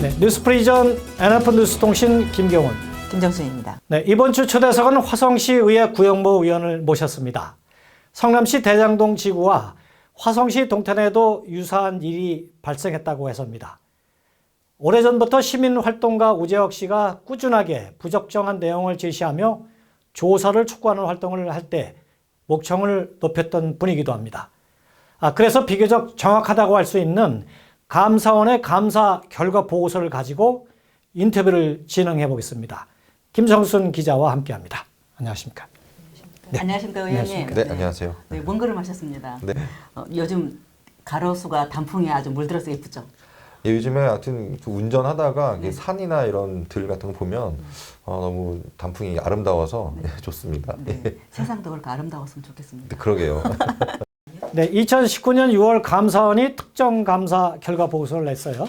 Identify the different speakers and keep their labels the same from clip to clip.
Speaker 1: 네, 뉴스프리전 NF 뉴스통신 김경훈.
Speaker 2: 김정수입니다.
Speaker 1: 네, 이번 주 초대석은 화성시의회 구영모 의원을 모셨습니다. 성남시 대장동 지구와 화성시 동탄에도 유사한 일이 발생했다고 해서입니다. 오래전부터 시민활동가 우재혁 씨가 꾸준하게 부적정한 내용을 제시하며 조사를 촉구하는 활동을 할 때 목청을 높였던 분이기도 합니다. 아, 그래서 비교적 정확하다고 할 수 있는 감사원의 감사 결과 보고서를 가지고 인터뷰를 진행해 보겠습니다. 김성순 기자와 함께 합니다. 안녕하십니까.
Speaker 2: 안녕하십니까 의원님.
Speaker 3: 네, 안녕하세요.
Speaker 2: 네, 먼 걸음 하셨습니다.
Speaker 3: 네.
Speaker 2: 어, 요즘 가로수가 단풍이 아주 물들어서 예쁘죠.
Speaker 3: 예, 요즘에 하여튼 그 운전하다가 이게 산이나 이런 들 같은 거 보면 어, 너무 단풍이 아름다워서 예, 좋습니다.
Speaker 2: 네.
Speaker 3: 예.
Speaker 2: 세상도 그렇게 아름다웠으면 좋겠습니다.
Speaker 3: 네, 그러게요.
Speaker 1: 네, 2019년 6월 감사원이 특정 감사 결과 보고서를 냈어요.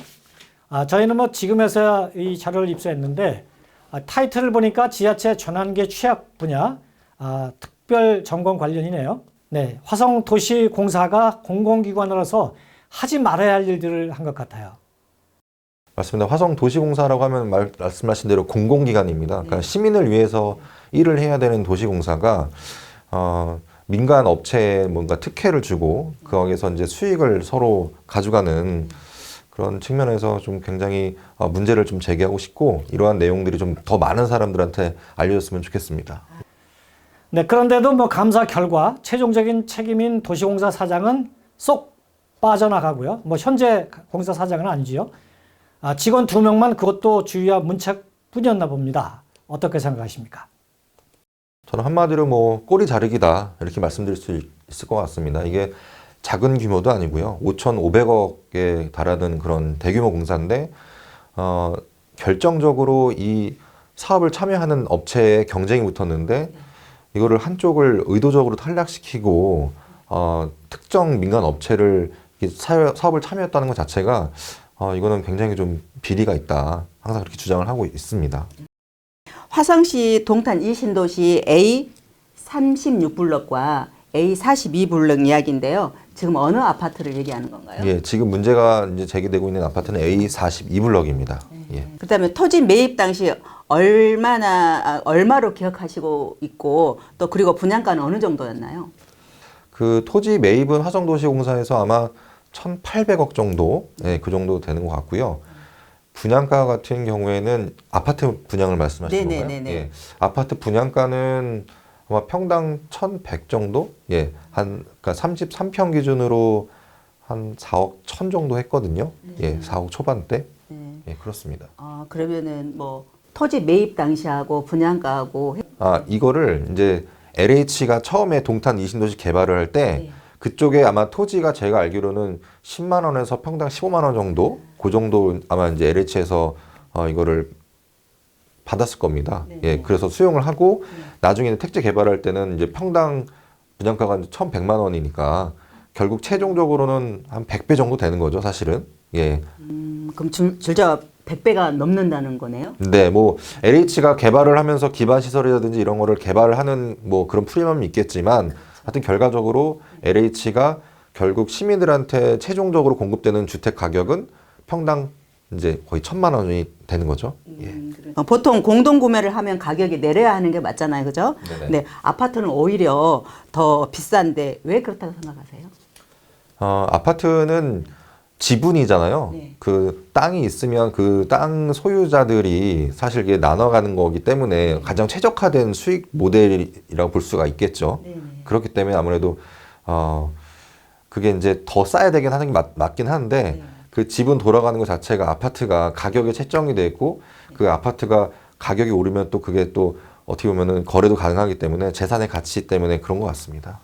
Speaker 1: 아, 저희는 뭐 지금에서야 이 자료를 입수했는데 아, 타이틀을 보니까 지하철 전환계 취약 분야 아, 특별 점검 관련이네요. 네, 화성도시공사가 공공기관으로서 하지 말아야 할 일들을 한 것 같아요.
Speaker 3: 맞습니다. 화성 도시공사라고 하면 말, 말씀하신 대로 공공기관입니다. 그러니까 시민을 위해서 일을 해야 되는 도시공사가 어, 민간 업체에 뭔가 특혜를 주고 거기에서 이제 수익을 서로 가져가는 그런 측면에서 좀 굉장히 어, 문제를 좀 제기하고 싶고 이러한 내용들이 좀 더 많은 사람들한테 알려졌으면 좋겠습니다.
Speaker 1: 네, 그런데도 뭐 감사 결과 최종적인 책임인 도시공사 사장은 쏙 빠져나가고요. 뭐 현재 공사 사장은 아니지요. 아, 직원 두 명만 그것도 주의와 문책뿐이었나 봅니다. 어떻게 생각하십니까?
Speaker 3: 저는 한마디로 뭐 꼬리 자르기다 이렇게 말씀드릴 수 있- 있을 것 같습니다. 이게 작은 규모도 아니고요. 5,500억에 달하는 그런 대규모 공사인데 어, 결정적으로 이 사업을 참여하는 업체의 경쟁이 붙었는데 이거를 한쪽을 의도적으로 탈락시키고 어, 특정 민간 업체를 사업을 참여했다는 것 자체가 어, 이거는 굉장히 좀 비리가 있다. 항상 그렇게 주장을 하고 있습니다.
Speaker 2: 화성시 동탄 이신도시 A 36블럭과 A 42블럭 이야기인데요. 지금 어느 아파트를 얘기하는 건가요?
Speaker 3: 예, 지금 문제가 이제 제기되고 있는 아파트는 A42블럭입니다. 예.
Speaker 2: 그다음에 토지 매입 당시 얼마나 아, 얼마로 기억하시고 있고 또 그리고 분양가는 어느 정도였나요?
Speaker 3: 그 토지 매입은 화성도시공사에서 아마 1,800억 정도, 예, 그 정도 되는 것 같고요. 분양가 같은 경우에는 아파트 분양을 말씀하시는 건가요?
Speaker 2: 네네네네.
Speaker 3: 예. 아파트 분양가는 아마 평당 1,100 정도? 예. 한 그러니까 33평 기준으로 한 4억 1천 정도 했거든요. 예, 4억 초반대.
Speaker 2: 네.
Speaker 3: 예, 그렇습니다.
Speaker 2: 아 그러면은 뭐 토지 매입 당시하고 분양가하고 해-
Speaker 3: 아, 이거를 이제 LH가 처음에 동탄 이신도시 개발을 할 때
Speaker 2: 네.
Speaker 3: 그쪽에 아마 토지가 제가 알기로는 10만 원에서 평당 15만 원 정도 그 정도 아마 이제 LH에서 어, 이거를 받았을 겁니다.
Speaker 2: 네.
Speaker 3: 예, 그래서 수용을 하고 나중에는 택지 개발할 때는 이제 평당 분양가가 1,100만 원이니까 결국 최종적으로는 한 100배 정도 되는 거죠, 사실은. 예.
Speaker 2: 음, 그럼 줄, 줄자 100배가 넘는다는 거네요.
Speaker 3: 네, 뭐 LH가 개발을 하면서 기반 시설이라든지 이런 거를 개발을 하는 뭐 그런 프리미엄이 있겠지만 하여튼 결과적으로 LH가 결국 시민들한테 최종적으로 공급되는 주택 가격은 평당 이제 거의 천만 원이 되는 거죠. 예.
Speaker 2: 어, 보통 공동 구매를 하면 가격이 내려야 하는 게 맞잖아요, 그죠?
Speaker 3: 네네.
Speaker 2: 근데 아파트는 오히려 더 비싼데 왜 그렇다고 생각하세요?
Speaker 3: 어, 아파트는 지분이잖아요.
Speaker 2: 네.
Speaker 3: 그 땅이 있으면 그 땅 소유자들이 사실 이게 나눠가는 거기 때문에 가장 최적화된 수익 모델이라고 볼 수가 있겠죠.
Speaker 2: 네네.
Speaker 3: 그렇기 때문에 아무래도 어 그게 이제 더 싸야 되긴 하는 게 맞, 맞긴 한데
Speaker 2: 네.
Speaker 3: 그 지분 돌아가는 것 자체가 아파트가 가격에 책정이 돼 있고 그 아파트가 가격이 오르면 또 그게 또 어떻게 보면은 거래도 가능하기 때문에 재산의 가치 때문에 그런 것 같습니다.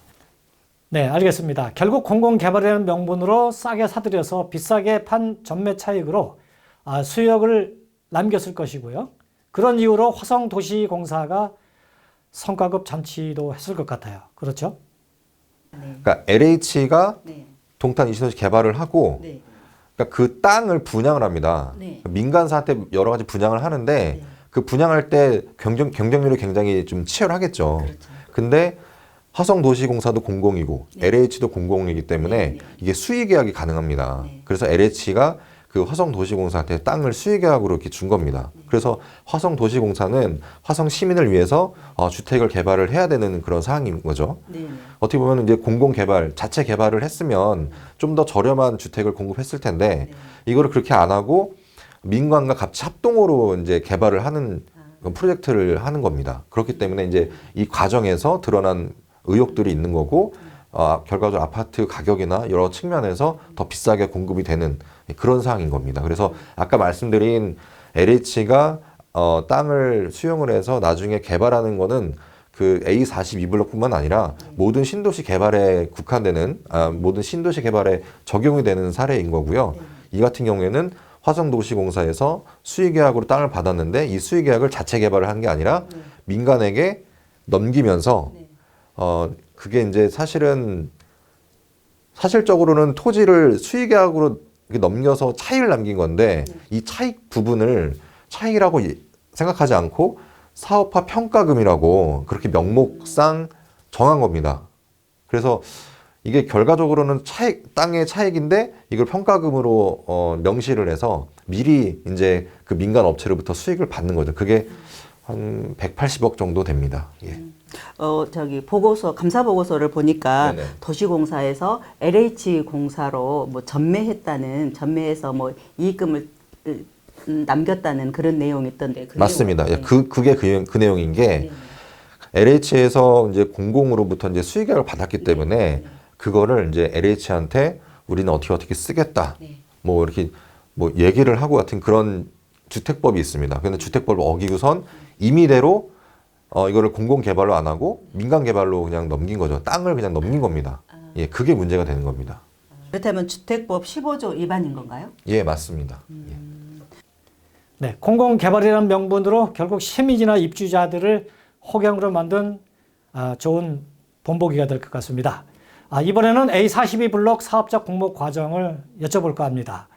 Speaker 1: 네, 알겠습니다. 결국 공공개발이라는 명분으로 싸게 사들여서 비싸게 판 전매 차익으로 아, 수익을 남겼을 것이고요. 그런 이유로 화성도시공사가 성과급 잔치도 했을 것 같아요. 그렇죠?
Speaker 3: 그러니까 LH가
Speaker 2: 네.
Speaker 3: 동탄 이신도시 개발을 하고
Speaker 2: 네.
Speaker 3: 그러니까 그 땅을 분양을 합니다.
Speaker 2: 네.
Speaker 3: 민간사한테 여러 가지 분양을 하는데
Speaker 2: 네.
Speaker 3: 그 분양할 때 경쟁 경쟁률이 굉장히 좀 치열하겠죠.
Speaker 2: 그렇죠.
Speaker 3: 근데 화성도시공사도 공공이고
Speaker 2: 네.
Speaker 3: LH도 공공이기 때문에
Speaker 2: 네, 네.
Speaker 3: 이게 수의 계약이 가능합니다.
Speaker 2: 네.
Speaker 3: 그래서 LH가 그그 화성도시공사한테 땅을 수의계약으로 이렇게 준 겁니다. 그래서 화성도시공사는 화성 시민을 위해서 어, 주택을 개발을 해야 되는 그런 상황인 거죠.
Speaker 2: 네.
Speaker 3: 어떻게 보면 이제 공공 개발, 자체 개발을 했으면 좀 더 저렴한 주택을 공급했을 텐데 이거를 그렇게 안 하고 민간과 같이 합동으로 이제 개발을 하는 그런 프로젝트를 하는 겁니다. 그렇기 때문에 이제 이 과정에서 드러난 의혹들이 있는 거고 아, 결과적으로 아파트 가격이나 여러 측면에서 더 비싸게 공급이 되는 그런 상황인 겁니다. 그래서 아까 말씀드린 LH가 어, 땅을 수용을 해서 나중에 개발하는 거는 그 A42 블록뿐만 아니라 모든 신도시 개발에 국한되는 아, 모든 신도시 개발에 적용이 되는 사례인 거고요. 이 같은 경우에는 화성도시공사에서 수의계약으로 땅을 받았는데 이 수의계약을 자체 개발을 한 게 아니라 민간에게 넘기면서 어 그게 이제 사실은 사실적으로는 토지를 수의계약으로 이렇게 넘겨서 차익을 남긴 건데 이 차익 부분을 차익이라고 이- 생각하지 않고 사업화 평가금이라고 그렇게 명목상 정한 겁니다. 그래서 이게 결과적으로는 차익 땅의 차익인데 이걸 평가금으로 어, 명시를 해서 미리 이제 그 민간 업체로부터 수익을 받는 거죠. 그게 한 180억 정도 됩니다. 예.
Speaker 2: 어 저기 보고서 감사 보고서를 보니까
Speaker 3: 네네.
Speaker 2: 도시공사에서 LH 공사로 뭐 전매했다는 전매해서 뭐 이익금을 음, 남겼다는 그런 내용이 있던데 그
Speaker 3: 맞습니다.
Speaker 2: 내용-
Speaker 3: 예, 그 그게 그, 그 내용인 게
Speaker 2: 네.
Speaker 3: LH에서 이제 공공으로부터 이제 수익액을 받았기 때문에 그거를 이제 LH한테 우리는 어떻게 어떻게 쓰겠다.
Speaker 2: 네.
Speaker 3: 뭐 이렇게 뭐 얘기를 하고 같은 그런 주택법이 있습니다. 근데 주택법을 어기고선 임의대로 어 이거를 공공 개발로 안 하고 민간 개발로 그냥 넘긴 거죠. 땅을 그냥 넘긴 겁니다. 예, 그게 문제가 되는 겁니다.
Speaker 2: 그렇다면 주택법 15조 위반인 건가요?
Speaker 3: 예, 맞습니다. 예.
Speaker 1: 네, 공공개발이라는 명분으로 결국 시민이나 입주자들을 호갱으로 만든 아, 좋은 본보기가 될 것 같습니다. 아, 이번에는 A42 블록 사업자 공모 과정을 여쭤볼까 합니다.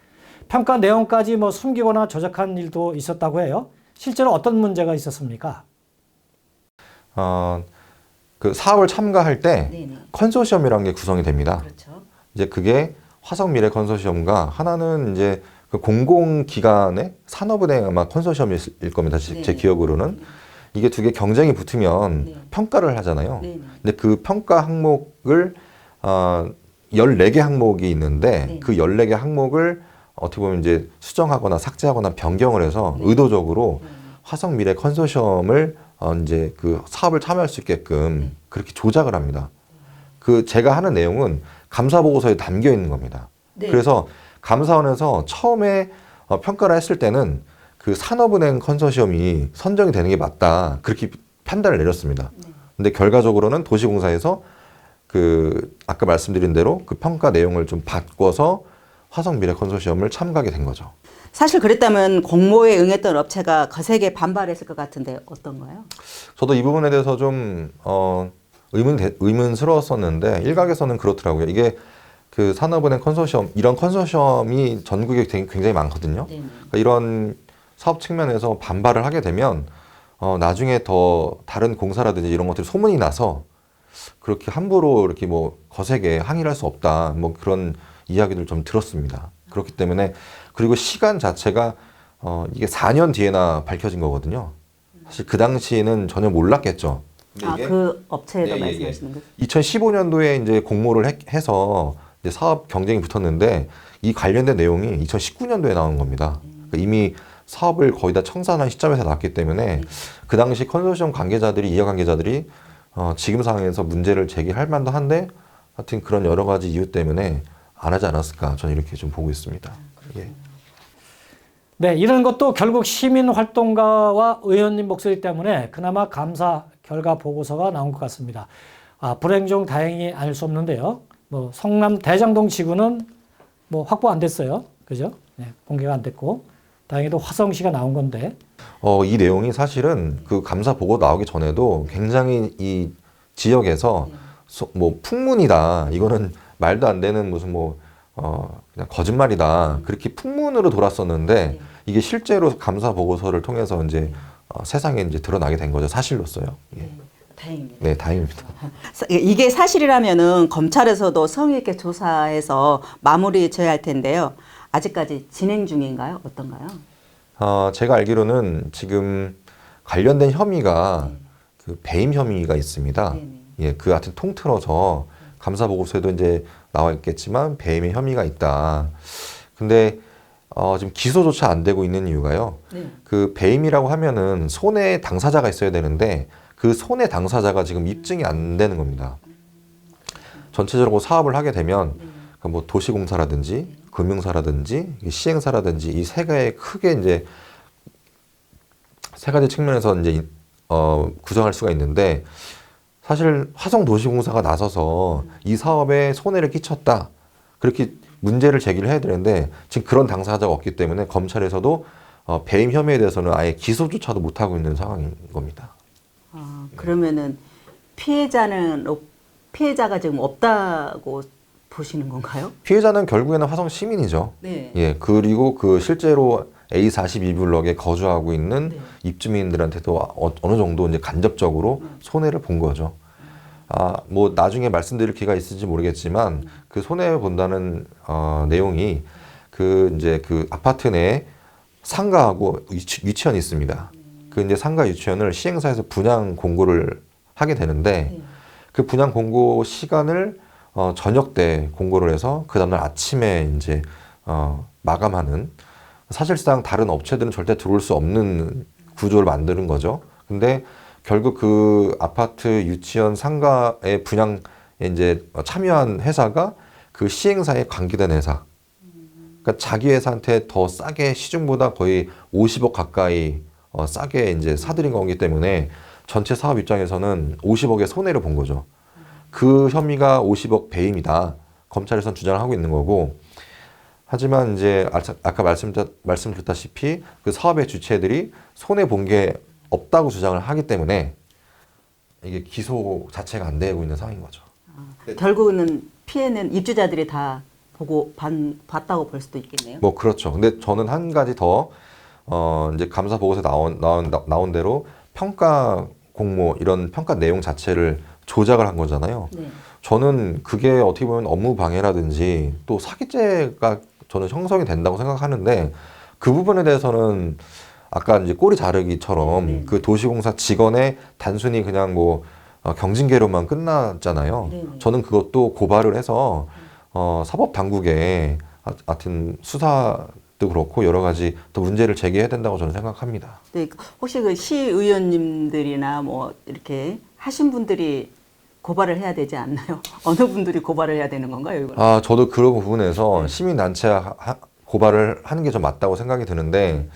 Speaker 1: 평가 내용까지 뭐 숨기거나 조작한 일도 있었다고 해요. 실제로 어떤 문제가 있었습니까?
Speaker 3: 어, 그 사업을 참가할 때
Speaker 2: 네네.
Speaker 3: 컨소시엄이라는 게 구성이 됩니다.
Speaker 2: 그렇죠.
Speaker 3: 이제 그게 화성미래 컨소시엄과 하나는 이제 그 공공기관의 산업은행 아마 컨소시엄일 겁니다. 제, 제
Speaker 2: 네네.
Speaker 3: 기억으로는 이게 두 개 경쟁이 붙으면
Speaker 2: 네.
Speaker 3: 평가를 하잖아요.
Speaker 2: 네네.
Speaker 3: 근데 그 평가 항목을 어, 14개 항목이 있는데
Speaker 2: 네.
Speaker 3: 그 14개 항목을 어떻게 보면 이제 수정하거나 삭제하거나 변경을 해서
Speaker 2: 네.
Speaker 3: 의도적으로
Speaker 2: 네.
Speaker 3: 화성 미래 컨소시엄을 어 이제 그 사업을 참여할 수 있게끔
Speaker 2: 네.
Speaker 3: 그렇게 조작을 합니다. 그 제가 하는 내용은 감사 보고서에 담겨 있는 겁니다.
Speaker 2: 네.
Speaker 3: 그래서 감사원에서 처음에 어, 평가를 했을 때는 그 산업은행 컨소시엄이 선정이 되는 게 맞다 그렇게 판단을 내렸습니다.
Speaker 2: 네.
Speaker 3: 근데 결과적으로는 도시공사에서 그 아까 말씀드린 대로 그 평가 내용을 좀 바꿔서 화성 미래 컨소시엄을 참가하게 된 거죠.
Speaker 2: 사실 그랬다면 공모에 응했던 업체가 거세게 반발했을 것 같은데 어떤가요?
Speaker 3: 저도 이 부분에 대해서 좀 어, 의문 의문스러웠었는데 일각에서는 그렇더라고요. 이게 그 산업은행 컨소시엄 이런 컨소시엄이 전국에 굉장히 많거든요.
Speaker 2: 네.
Speaker 3: 그러니까 이런 사업 측면에서 반발을 하게 되면 어, 나중에 더 다른 공사라든지 이런 것들이 소문이 나서 그렇게 함부로 이렇게 뭐 거세게 항의를 할 수 없다 뭐 그런 이야기들 좀 들었습니다. 그렇기 때문에 그리고 시간 자체가 어, 이게 4년 뒤에나 밝혀진 거거든요. 사실 그 당시에는 전혀 몰랐겠죠.
Speaker 2: 아 그 업체에도
Speaker 3: 예, 예, 예.
Speaker 2: 말씀하시는 거죠?
Speaker 3: 2015년도에 이제 공모를 해, 해서 이제 사업 경쟁이 붙었는데 이 관련된 내용이 2019년도에 나온 겁니다. 그러니까 이미 사업을 거의 다 청산한 시점에서 나왔기 때문에 그 당시 컨소시엄 관계자들이 이해 관계자들이 어, 지금 상황에서 문제를 제기할 만도 한데 하여튼 그런 여러 가지 이유 때문에 안 하지 않았을까 저는 이렇게 좀 보고 있습니다. 예.
Speaker 1: 네, 이런 것도 결국 시민 활동가와 의원님 목소리 때문에 그나마 감사 결과 보고서가 나온 것 같습니다. 아, 불행 중 다행이 아닐 수 없는데요. 뭐 성남 대장동 지구는 뭐 확보 안 됐어요. 그죠? 네, 공개가 안 됐고 다행히도 화성시가 나온 건데
Speaker 3: 어, 이 내용이 사실은 그 감사 보고 나오기 전에도 굉장히 이 지역에서 소- 뭐 풍문이다. 이거는 말도 안 되는 무슨 뭐, 어, 그냥 거짓말이다. 그렇게 풍문으로 돌았었는데 이게 실제로 감사 보고서를 통해서 이제 어, 세상에 이제 드러나게 된 거죠. 사실로서요. 예.
Speaker 2: 다행입니다.
Speaker 3: 네, 다행입니다.
Speaker 2: 사- 이게 사실이라면은 검찰에서도 성의 있게 조사해서 마무리 져야 할 텐데요. 아직까지 진행 중인가요? 어떤가요?
Speaker 3: 어, 제가 알기로는 지금 관련된 혐의가 그 배임 혐의가 있습니다.
Speaker 2: 네네.
Speaker 3: 예, 그 하여튼 통틀어서 감사 보고서에도 이제 나와 있겠지만 배임의 혐의가 있다. 근데 어, 지금 기소조차 안 되고 있는 이유가요.
Speaker 2: 네.
Speaker 3: 그 배임이라고 하면은 손해 당사자가 있어야 되는데 그 손해 당사자가 지금 입증이 안 되는 겁니다. 전체적으로 사업을 하게 되면 그뭐 도시공사라든지 금융사라든지 이 시행사라든지 이세 개의 크게 이제 세 가지 측면에서 이제 이- 어, 구성할 수가 있는데 사실 화성도시공사가 나서서 이 사업에 손해를 끼쳤다 그렇게 문제를 제기를 해야 되는데 지금 그런 당사자가 없기 때문에 검찰에서도 어, 배임 혐의에 대해서는 아예 기소조차도 못 하고 있는 상황인 겁니다.
Speaker 2: 아, 그러면은 피해자는 없- 피해자가 지금 없다고 보시는 건가요?
Speaker 3: 피해자는 결국에는 화성 시민이죠.
Speaker 2: 네.
Speaker 3: 예, 그리고 그 실제로 A42블럭에 거주하고 있는
Speaker 2: 네.
Speaker 3: 입주민들한테도 어, 어느 정도 이제 간접적으로 손해를 본 거죠. 아, 뭐 나중에 말씀드릴 기회가 있을지 모르겠지만 그 손해 본다는 어, 내용이 그 이제 그 아파트 내에 상가하고 유치, 유치원이 있습니다. 그 이제 상가 유치원을 시행사에서 분양 공고를 하게 되는데
Speaker 2: 네.
Speaker 3: 그 분양 공고 시간을 어, 저녁 때 공고를 해서 그 다음날 아침에 이제 어, 마감하는 사실상 다른 업체들은 절대 들어올 수 없는 구조를 만드는 거죠. 근데 결국 그 아파트 유치원 상가의 분양에 이제 참여한 회사가 그 시행사에 관계된 회사. 그러니까 자기 회사한테 더 싸게 시중보다 거의 50억 가까이 어, 싸게 이제 사들인 거기 때문에 전체 사업 입장에서는 50억의 손해를 본 거죠. 그 혐의가 50억 배임이다. 검찰에선 주장을 하고 있는 거고. 하지만 이제 아까- 아까 말씀 말씀드렸다시피 그 사업의 주체들이 손해 본 게 없다고 주장을 하기 때문에 이게 기소 자체가 안 되고 있는 상황인 거죠. 네.
Speaker 2: 결국은 피해는 입주자들이 다 보고 반, 봤다고 볼 수도 있겠네요.
Speaker 3: 뭐 그렇죠. 근데 저는 한 가지 더 어, 이제 감사 보고서 나온 나온 나온 대로 평가 공모 이런 평가 내용 자체를 조작을 한 거잖아요.
Speaker 2: 네.
Speaker 3: 저는 그게 어떻게 보면 업무 방해라든지 또 사기죄가 저는 형성이 된다고 생각하는데 그 부분에 대해서는 아까 이제 꼬리 자르기처럼
Speaker 2: 네.
Speaker 3: 그 도시공사 직원의 단순히 그냥 뭐 어, 경징계로만 끝났잖아요.
Speaker 2: 네, 네.
Speaker 3: 저는 그것도 고발을 해서 어, 사법 당국에 하- 하여튼 수사 도 그렇고 여러 가지 또 문제를 제기해야 된다고 저는 생각합니다.
Speaker 2: 네, 그 혹시 그 시의원님들이나 뭐 이렇게 하신 분들이 고발을 해야 되지 않나요? 어느 분들이 고발을 해야 되는 건가요, 이거?
Speaker 3: 아, 저도 그런 부분에서
Speaker 2: 네.
Speaker 3: 시민단체 하- 고발을 하는 게 좀 맞다고 생각이 드는데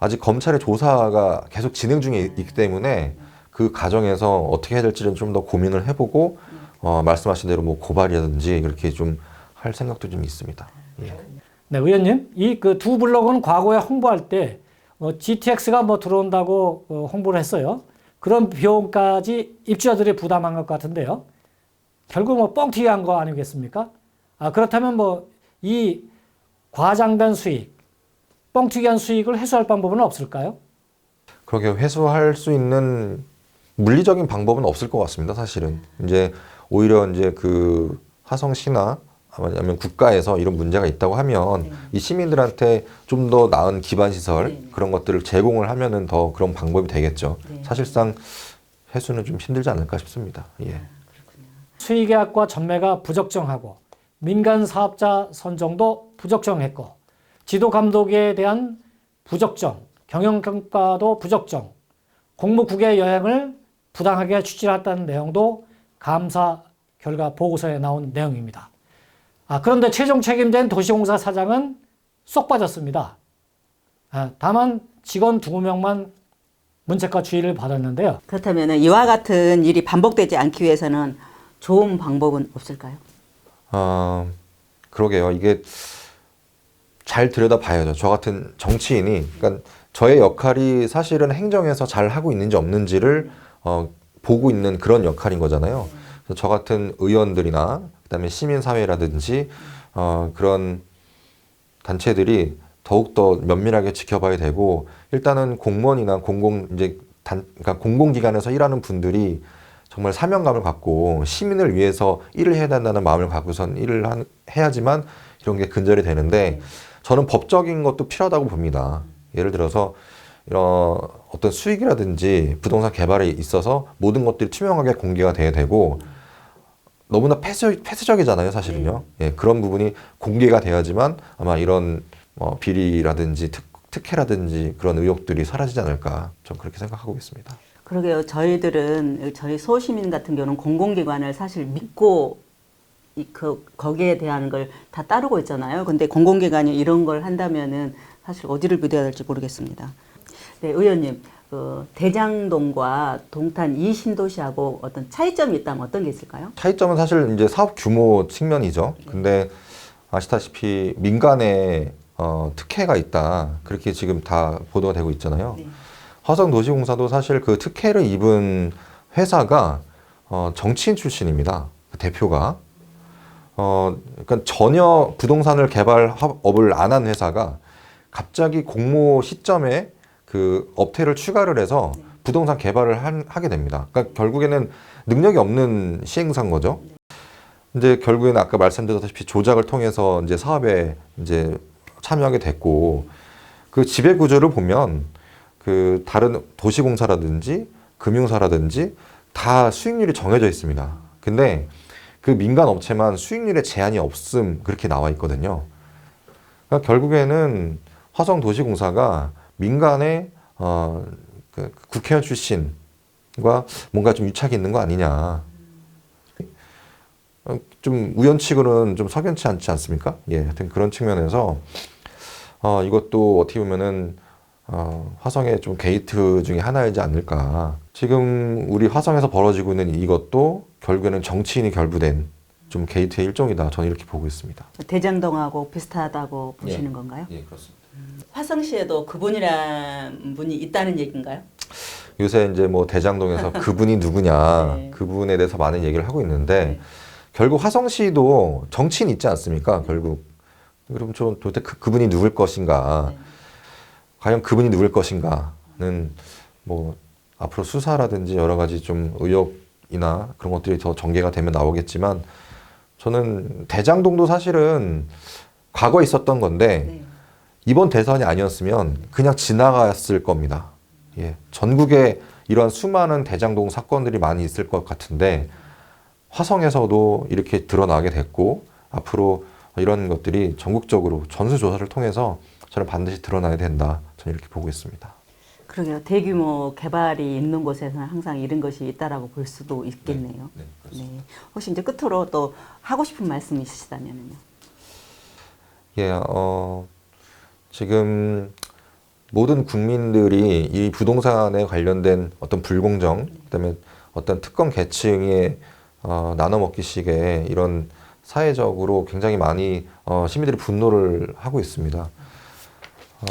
Speaker 3: 아직 검찰의 조사가 계속 진행 중에 있- 있기 때문에 그 과정에서 어떻게 해야 될지는 좀 더 고민을 해보고 어, 말씀하신 대로 뭐 고발이라든지 이렇게 좀 할 생각도 좀 있습니다. 예.
Speaker 1: 네, 의원님, 이 그 두 블록은 과거에 홍보할 때 어, GTX가 뭐 들어온다고 어, 홍보를 했어요. 그런 비용까지 입주자들이 부담한 것 같은데요. 결국 뭐 뻥튀기 한 거 아니겠습니까? 아, 그렇다면 뭐 이 과장된 수익, 뻥튀기한 수익을 해소할 방법은 없을까요?
Speaker 3: 그렇게 회수할 수 있는 물리적인 방법은 없을 것 같습니다. 사실은 이제 오히려 이제 그 화성시나 아니면 국가에서 이런 문제가 있다고 하면 이 시민들한테 좀 더 나은 기반 시설
Speaker 2: 네.
Speaker 3: 그런 것들을 제공을 하면은 더 그런 방법이 되겠죠.
Speaker 2: 네.
Speaker 3: 사실상 회수는 좀 힘들지 않을까 싶습니다. 예.
Speaker 1: 수의계약과 전매가 부적정하고 민간 사업자 선정도 부적정했고 지도 감독에 대한 부적정, 경영 평가도 부적정, 공무국의 여행을 부당하게 추진했다는 내용도 감사 결과 보고서에 나온 내용입니다. 아, 그런데 최종 책임자인 도시공사 사장은 쏙 빠졌습니다. 아, 다만 직원 두 명만 문책과 주의를 받았는데요.
Speaker 2: 그렇다면 이와 같은 일이 반복되지 않기 위해서는 좋은 방법은 없을까요?
Speaker 3: 어, 그러게요. 이게 잘 들여다봐야죠. 저 같은 정치인이, 그러니까 저의 역할이 사실은 행정에서 잘 하고 있는지 없는지를 어, 보고 있는 그런 역할인 거잖아요. 그래서 저 같은 의원들이나 그다음에 시민사회라든지 어, 그런 단체들이 더욱더 면밀하게 지켜봐야 되고 일단은 공무원이나 공공 이제 단 그러니까 공공기관에서 일하는 분들이 정말 사명감을 갖고 시민을 위해서 일을 해야 된다는 마음을 갖고선 일을 한, 해야지만 이런 게 근절이 되는데 저는 법적인 것도 필요하다고 봅니다. 예를 들어서 이런 어떤 수익이라든지 부동산 개발에 있어서 모든 것들이 투명하게 공개가 돼야 되고 너무나 폐쇄, 폐쇄적이잖아요, 사실은요. 예, 그런 부분이 공개가 돼야지만 아마 이런 뭐 비리라든지 특, 특혜라든지 그런 의혹들이 사라지지 않을까 좀 그렇게 생각하고 있습니다.
Speaker 2: 그러게요. 저희들은 저희 소시민 같은 경우는 공공기관을 사실 믿고 이, 그 거기에 대한 걸 다 따르고 있잖아요. 근데 공공기관이 이런 걸 한다면은 사실 어디를 믿어야 될지 모르겠습니다. 네, 의원님, 그 대장동과 동탄 이 신도시하고 어떤 차이점이 있다면 어떤 게 있을까요?
Speaker 3: 차이점은 사실 이제 사업 규모 측면이죠. 근데 아시다시피 민간에 어, 특혜가 있다. 그렇게 지금 다 보도가 되고 있잖아요.
Speaker 2: 네.
Speaker 3: 화성도시공사도 사실 그 특혜를 입은 회사가 어, 정치인 출신입니다. 그 대표가. 어, 그러니까 전혀 부동산을 개발업을 안 한 회사가 갑자기 공모 시점에 그 업태를 추가를 해서 부동산 개발을 한- 하게 됩니다. 그러니까 결국에는 능력이 없는 시행사인 거죠. 이제 결국에는 아까 말씀드렸다시피 조작을 통해서 이제 사업에 이제 참여하게 됐고 그 지배 구조를 보면 그 다른 도시공사라든지 금융사라든지 다 수익률이 정해져 있습니다. 근데 그 민간 업체만 수익률에 제한이 없음 그렇게 나와 있거든요. 그러니까 결국에는 화성 도시공사가 민간의 어, 그 국회의원 출신과 뭔가 좀 유착이 있는 거 아니냐. 어, 좀 우연치고는 좀 석연치 않지 않습니까? 예, 하여튼 그런 측면에서 어, 이것도 어떻게 보면은 어, 화성의 좀 게이트 중에 하나이지 않을까. 지금 우리 화성에서 벌어지고 있는 이것도 결국에는 정치인이 결부된 좀 게이트의 일종이다. 저는 이렇게 보고 있습니다.
Speaker 2: 대장동하고 비슷하다고 보시는 건가요?
Speaker 3: 예, 그렇습니다.
Speaker 2: 화성시에도 그분이란 분이 있다는 얘기인가요?
Speaker 3: 요새 이제 뭐 대장동에서 그분이 누구냐
Speaker 2: 네.
Speaker 3: 그분에 대해서 많은 얘기를 하고 있는데
Speaker 2: 네.
Speaker 3: 결국 화성시도 정치인 있지 않습니까? 결국 그럼 저 도대체 그, 그분이 누굴 것인가?
Speaker 2: 네.
Speaker 3: 과연 그분이 누굴 것인가는 뭐 앞으로 수사라든지 여러 가지 좀 의혹이나 그런 것들이 더 전개가 되면 나오겠지만 저는 대장동도 사실은 과거에 있었던 건데
Speaker 2: 네.
Speaker 3: 이번 대선이 아니었으면 그냥 지나갔을 겁니다. 예. 전국에 이런 수많은 대장동 사건들이 많이 있을 것 같은데 화성에서도 이렇게 드러나게 됐고 앞으로 이런 것들이 전국적으로 전수조사를 통해서 저는 반드시 드러나야 된다. 저는 이렇게 보고 있습니다.
Speaker 2: 그러게요. 대규모 개발이 있는 곳에서는 항상 이런 것이 있다라고 볼 수도 있겠네요.
Speaker 3: 네,
Speaker 2: 네. 혹시 이제 끝으로 또 하고 싶은 말씀 있으시다면요.
Speaker 3: 예, 어, 지금 모든 국민들이 이 부동산에 관련된 어떤 불공정, 그다음에 어떤 특권 계층의 어, 나눠 먹기식의 이런 사회적으로 굉장히 많이 어, 시민들이 분노를 하고 있습니다.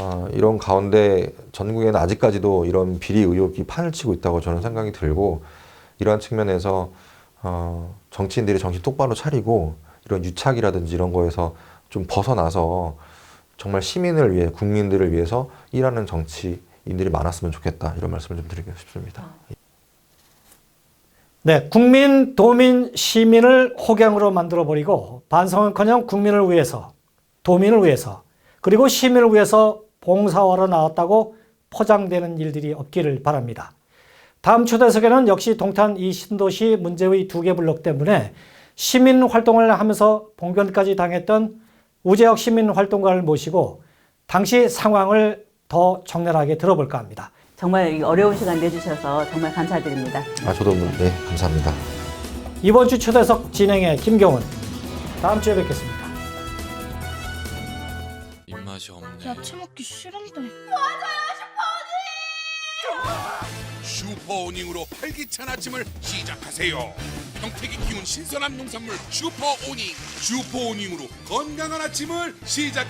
Speaker 3: 어, 이런 가운데 전국에는 아직까지도 이런 비리 의혹이 판을 치고 있다고 저는 생각이 들고 이러한 측면에서 어, 정치인들이 정신 똑바로 차리고 이런 유착이라든지 이런 거에서 좀 벗어나서 정말 시민을 위해 국민들을 위해서 일하는 정치인들이 많았으면 좋겠다 이런 말씀을 좀 드리고 싶습니다.
Speaker 1: 네, 국민, 도민, 시민을 호갱으로 만들어 버리고 반성은커녕 국민을 위해서, 도민을 위해서, 그리고 시민을 위해서 봉사하러 나왔다고 포장되는 일들이 없기를 바랍니다. 다음 초대석에는 역시 동탄 이 신도시 문제의 두 개 블록 때문에 시민 활동을 하면서 봉변까지 당했던 우재혁 시민 활동가를 모시고 당시 상황을 더 적나라하게 들어볼까 합니다.
Speaker 2: 정말 이 어려운 시간 내주셔서 정말 감사드립니다.
Speaker 3: 아 저도 네 감사합니다.
Speaker 1: 이번 주 초대석 진행의 김경훈. 다음 주에 뵙겠습니다.
Speaker 4: 입맛이 없네.
Speaker 5: 야채 먹기 싫은데
Speaker 6: 슈퍼오닝으로 활기찬 아침을 시작하세요. 평택이 키운 신선한 농산물 슈퍼오닝. 슈퍼오닝으로 건강한 아침을 시작하.